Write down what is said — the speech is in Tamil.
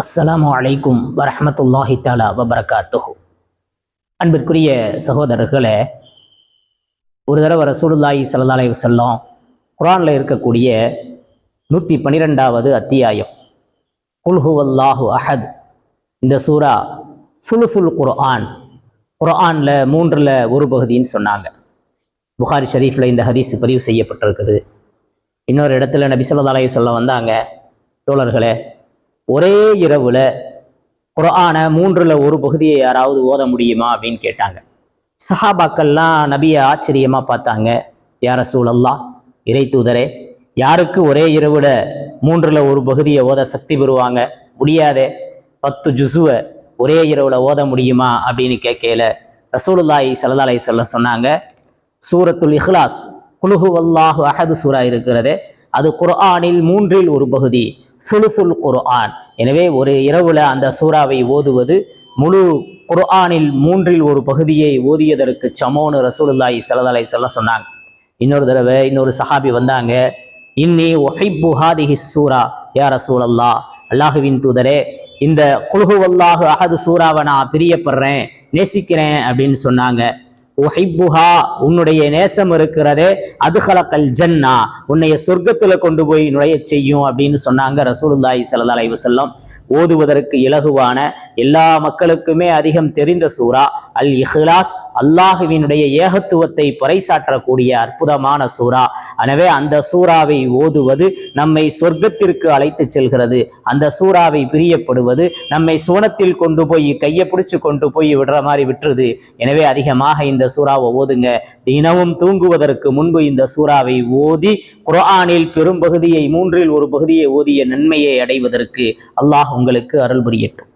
அஸ்ஸலாமு அலைக்கும் வரஹமத்துல்லாஹி தாலா வபரகாத்துஹு. அன்பிற்குரிய சகோதரர்களே ஒரு தடவை ரசூலுல்லாஹி ஸல்லல்லாஹு வசல்லாம் குரானில் இருக்கக்கூடிய நூற்றி பன்னிரெண்டாவது அத்தியாயம் குல்ஹுவல்லாஹு அஹத். இந்த சூரா சுலுசுல் குர்ஆன். குர்ஆனில் மூன்றில் ஒரு பகுதின்னு சொன்னாங்க. புகாரி ஷரீஃபில் இந்த ஹதீஸ் பதிவு செய்யப்பட்டிருக்குது. இன்னொரு இடத்துல நபி ஸல்லல்லாஹு அலைஹி வந்தாங்க. தோழர்களே ஒரே இரவுல குரானை மூன்றுல ஒரு பகுதியை யாராவது ஓத முடியுமா அப்படின்னு கேட்டாங்க. சஹாபாக்கள்லாம் நபியை ஆச்சரியமா பார்த்தாங்க. யார சூழல்லா இறை தூதரே யாருக்கு ஒரே இரவுல மூன்றுல ஒரு பகுதியை ஓத சக்தி பெறுவாங்க? முடியாதே. பத்து ஜுசுவை ஒரே இரவுல ஓத முடியுமா? அப்படின்னு கேட்கல ரசூலுல்லாஹி ஸல்லல்லாஹு சொல்ல சொன்னாங்க. சூரத்துல் இஹ்லாஸ் குலுஹு வல்லாஹு அஹது சூரா இருக்கிறதே. அது குர்ஆனில் மூன்றில் ஒரு பகுதி. சுலுசுல் குர்ஆன். எனவே ஒரு இரவுல அந்த சூறாவை ஓதுவது முழு குர்ஆனில் மூன்றில் ஒரு பகுதியை ஓதியதற்கு சமோனு ரசூலுல்லாய் ஸல்லல்லாஹு சொல்ல சொன்னாங்க. இன்னொரு தடவை இன்னொரு சஹாபி வந்தாங்க. இன்னி ஒஹிப்பு ஹாதிஹி சூரா யா ரசூலல்லா அல்லாஹுவின் தூதரே இந்த குழுகுவல்லாஹு வல்லாஹு அஹது சூறாவை நான் பிரியப்படுறேன் நேசிக்கிறேன் அப்படின்னு சொன்னாங்க. உஹிப்புஹா உன்னுடைய நேசம் இருக்கிறதே அதுகலக்கல் ஜன்னா உன்னைய சொர்க்கத்துல கொண்டு போய் நுழைய செய்யும் அப்படின்னு சொன்னாங்க ரசூலுல்லாஹி சல்லா அலைவு செல்லம் ஓதுவதற்கு இலகுவான எல்லா மக்களுக்குமே அதிகம் தெரிந்த சூரா அல் இஹ்லாஸ் அல்லாஹுவினுடைய ஏகத்துவத்தை பறைசாற்றக்கூடிய அற்புதமான சூரா எனவே அந்த சூறாவை ஓதுவது நம்மை சொர்க்கத்திற்கு அழைத்து செல்கிறது. அந்த சூறாவை பிரியப்படுவது நம்மை சோனத்தில் கொண்டு போய் கையை பிடிச்சு கொண்டு போய் விடுற மாதிரி விட்டுருது. எனவே அதிகமாக இந்த சூறாவை ஓதுங்க. தினமும் தூங்குவதற்கு முன்பு இந்த சூறாவை ஓதி குரானில் பெரும் பகுதியை மூன்றில் ஒரு பகுதியை ஓதிய நன்மையை அடைவதற்கு அல்லாஹ் உங்களுக்கு அருள் புரியட்டும்.